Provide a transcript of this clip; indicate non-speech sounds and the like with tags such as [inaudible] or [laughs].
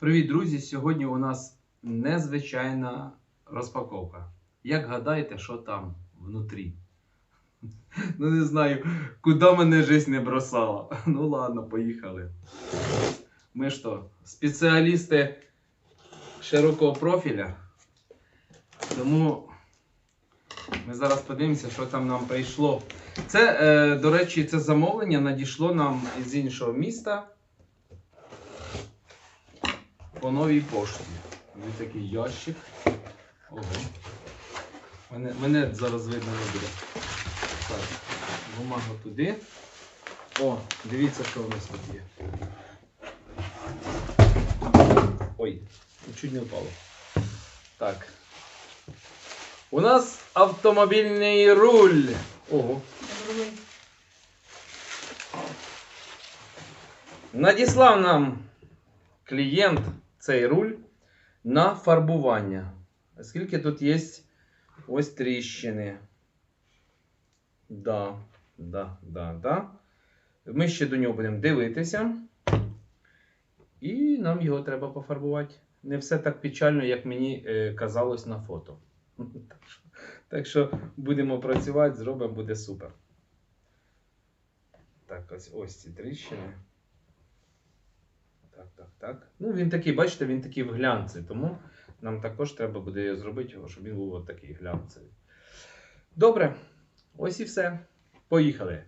Привіт, друзі! Сьогодні у нас незвичайна розпаковка. Як гадаєте, що там внутрі? [laughs] Ну не знаю, куди мене жизнь не бросала. [laughs] Ну ладно, поїхали. Ми що, спеціалісти широкого профіля. Тому ми зараз подивимося, що там нам прийшло. Це, е, до речі, це замовлення надійшло нам з іншого міста по новій пошті. Ось такий ящик. Ого. Мене, мене зараз видно не буде. Так, бумагу туди. О, дивіться, що у нас тут є. Ой, чуть не впало. Так. У нас автомобільний руль. Ого. Надіслав нам клієнт цей руль на фарбування. Оскільки тут є ось тріщини. Да, да, да, да. Ми ще до нього будемо дивитися. І нам його треба пофарбувати. Не все так печально, як мені е, казалось на фото. [laughs] Так що, будемо працювати, зробимо, буде супер. Так, ось ось ці тріщини. Так, так. Ну, він такий, бачите, він такий в глянці, тому нам також треба буде зробити його, щоб він був от такий глянцевий. Добре, ось і все. Поїхали.